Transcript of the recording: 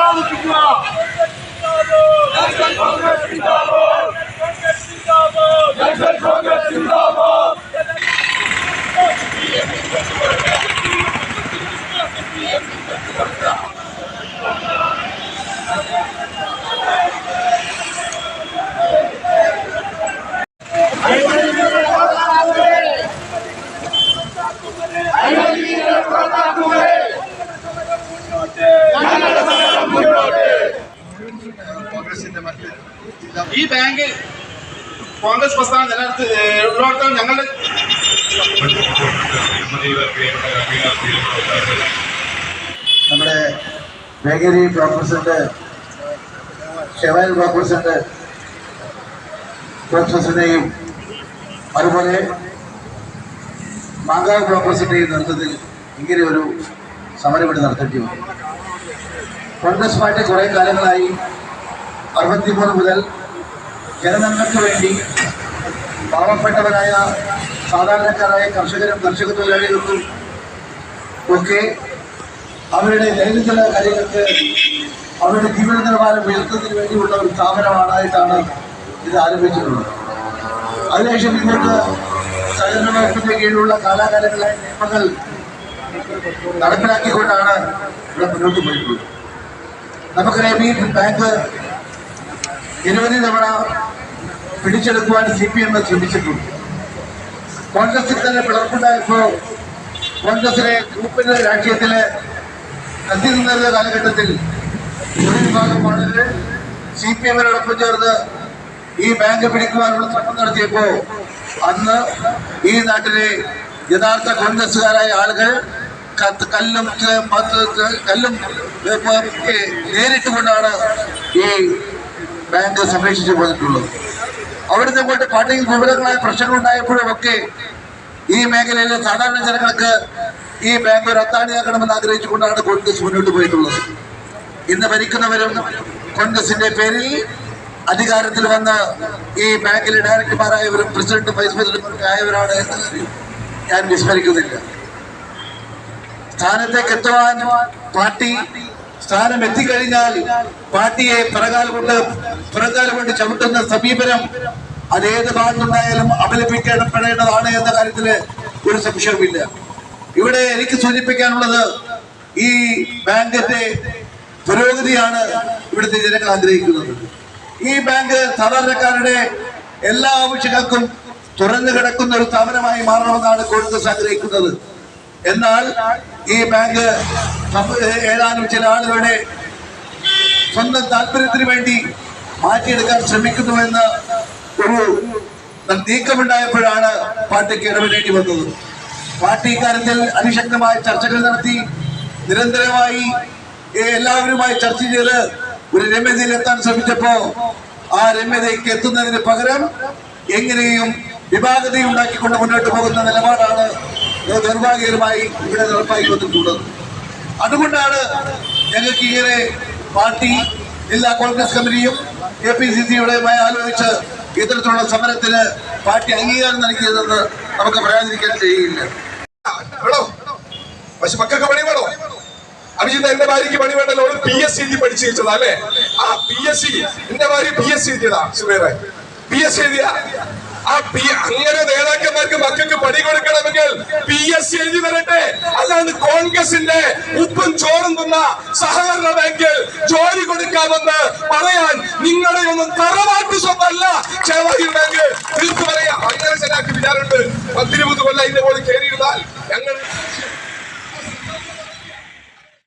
Carlos, pessoal! Bank Congress പ്രസ്ഥാനം നിലനിർത്തി ഉള്ളവർക്കും ഞങ്ങളുടെ നമ്മുടെ മേഖലി ബ്ലോക്ക് പ്രസിഡന്റ് ഷെവൽ ബ്ലോക്ക് പ്രസിഡന്റ് ബ്ലോക്ക് അതുപോലെ മാങ്കാവ് ബ്ലോക്ക് നേതൃത്വത്തിൽ ഇങ്ങനെ ഒരു സമരം ഇവിടെ നടത്തേണ്ടി വന്നു. കോൺഗ്രസ് പാർട്ടി കുറേ കാലങ്ങളായി അറുപത്തിമൂന്ന് മുതൽ ജനനന്മയ്ക്ക് വേണ്ടി പാവപ്പെട്ടവരായ സാധാരണക്കാരായ കർഷകരും കർഷക തൊഴിലാളികൾക്കും ഒക്കെ അവരുടെ ദൈനംദിന കാര്യങ്ങൾക്ക് അവരുടെ ജീവിത നിലവാരം ഉയർത്തുന്നതിന് വേണ്ടിയുള്ള ഒരു സ്ഥാപനമാണായിട്ടാണ് ഇത് ആരംഭിച്ചിട്ടുള്ളത്. അതിനുശേഷം നിങ്ങൾക്ക് സഹകരണ വകുപ്പിന്റെ കീഴിലുള്ള കാലാകാലങ്ങളായ നിയമങ്ങൾ നടപ്പിലാക്കിക്കൊണ്ടാണ് ഇവിടെ മുന്നോട്ട് പോയിട്ടുള്ളത്. നമുക്കറിയാം ഈ ബാങ്ക് നിരവധി തവണ പിടിച്ചെടുക്കുവാൻ സി പി എം ശ്രമിച്ചിട്ടുണ്ട്. കോൺഗ്രസിൽ തന്നെ പിളർപ്പുണ്ടായപ്പോൾ കോൺഗ്രസിലെ ഗ്രൂപ്പിന്റെ രാഷ്ട്രീയത്തിലെ നിന്നിരുന്ന കാലഘട്ടത്തിൽ ഒരു സി പി എമ്മിനോടൊപ്പം ചേർന്ന് ഈ ബാങ്ക് പിടിക്കുവാനുള്ള ശ്രമം നടത്തിയപ്പോ അന്ന് ഈ നാട്ടിലെ യഥാർത്ഥ കോൺഗ്രസ്സുകാരായ ആളുകൾ കല്ലും കല്ലും നേരിട്ടുകൊണ്ടാണ് ഈ ബാങ്ക് സംരക്ഷിച്ചു പോന്നിട്ടുള്ളത് അവിടുന്ന് കൊണ്ട് പാർട്ടിയിൽ വിവിധങ്ങളായ പ്രശ്നങ്ങൾ ഉണ്ടായപ്പോഴൊക്കെ ഈ മേഖലയിലെ സാധാരണ ജനങ്ങൾക്ക് ഈ ബാങ്ക് ഒരു അത്താണിയാക്കണമെന്ന് ആഗ്രഹിച്ചുകൊണ്ടാണ് കോൺഗ്രസ് മുന്നോട്ട് പോയിട്ടുള്ളത്. ഇന്ന് ഭരിക്കുന്നവരും കോൺഗ്രസിന്റെ പേരിൽ അധികാരത്തിൽ വന്ന് ഈ ബാങ്കിലെ ഡയറക്ടർമാരായവരും പ്രസിഡന്റ് വൈസ് പ്രസിഡന്റ് ആയവരാണ് ഞാൻ വിസ്മരിക്കുന്നില്ല. സ്ഥാനത്തേക്ക് എത്തുവാൻ പാർട്ടി സ്ഥാനം എത്തിക്കഴിഞ്ഞാൽ പാർട്ടിയെ പിറകാൽ കൊണ്ട് പിറകാൽ കൊണ്ട് ചവിട്ടുന്ന സമീപനം അതേത് ഭാഗത്തുണ്ടായാലും അപലപിക്കപ്പെടേണ്ടതാണ് എന്ന കാര്യത്തിൽ ഒരു സംശയവുമില്ല. ഇവിടെ എനിക്ക് സൂചിപ്പിക്കാനുള്ളത് ഈ ബാങ്കിന്റെ പുരോഗതിയാണ് ഇവിടുത്തെ ജനങ്ങൾ ആഗ്രഹിക്കുന്നത്. ഈ ബാങ്ക് സാധാരണക്കാരുടെ എല്ലാ ആവശ്യങ്ങൾക്കും തുറന്നു കിടക്കുന്ന ഒരു സ്ഥാപനമായി മാറണമെന്നാണ് കോൺഗ്രസ് ആഗ്രഹിക്കുന്നത്. എന്നാൽ ഈ ബാങ്ക് ഏതാനും ചില ആളുകളുടെ സ്വന്തം താല്പര്യത്തിന് വേണ്ടി മാറ്റിയെടുക്കാൻ ശ്രമിക്കുന്നുവെന്ന് ഒരു നീക്കമുണ്ടായപ്പോഴാണ് പാർട്ടിക്ക് ഇടപെടേണ്ടി വന്നത്. പാർട്ടി ഇക്കാര്യത്തിൽ അതിശക്തമായ ചർച്ചകൾ നടത്തി നിരന്തരമായി എല്ലാവരുമായി ചർച്ച ചെയ്ത് ഒരു രമ്യതയിൽ എത്താൻ ശ്രമിച്ചപ്പോ ആ രമ്യതയ്ക്ക് എത്തുന്നതിന് പകരം എങ്ങനെയും വിഭാഗതയുണ്ടാക്കിക്കൊണ്ട് മുന്നോട്ട് പോകുന്ന നിലപാടാണ് നിർഭാഗ്യകരമായി ഇവിടെ നടപ്പാക്കി വന്നിട്ടുള്ളത്. അതുകൊണ്ടാണ് ഞങ്ങൾക്ക് ഇങ്ങനെ പാർട്ടി ജില്ലാ കോൺഗ്രസ് കമ്മിറ്റിയും കെ പി സി സിയുടെയുമായി ആലോചിച്ച് ഇത്തരത്തിലുള്ള സമരത്തിന് പാർട്ടി അംഗീകാരം നൽകിയതെന്ന് നമുക്ക് പറയാതിരിക്കാൻ കഴിയില്ല. പക്ഷെ മക്കൾക്ക് പണി വേണോ? അഭിജിത്ത് എന്റെ ഭാര്യക്ക് പണി വേണ്ടല്ലോ. അവൾ പി എസ് സി പഠിച്ചു വെച്ചതാ അല്ലേ? ആ പി എസ് സി എന്റെ ഭാര്യ പി എസ് സി എഴുതിയതാ പി എസ് സി എഴുതിയ ആ പി അങ്ങനെ നേതാക്കന്മാർക്ക് മക്കൾക്ക് പടി കൊടുക്കണമെങ്കിൽ പി എസ് സി എഴുതി വരട്ടെ. അല്ലാണ്ട് കോൺഗ്രസിന്റെ ഉപ്പും ചോറും തിന്ന സഹകരണ ബാങ്കിൽ ജോലി കൊടുക്കാമെന്ന് പറയാൻ നിങ്ങളുടെ ഒന്നും തറവാട്ട് സ്വന്തമല്ല ചേവായി ബാങ്ക്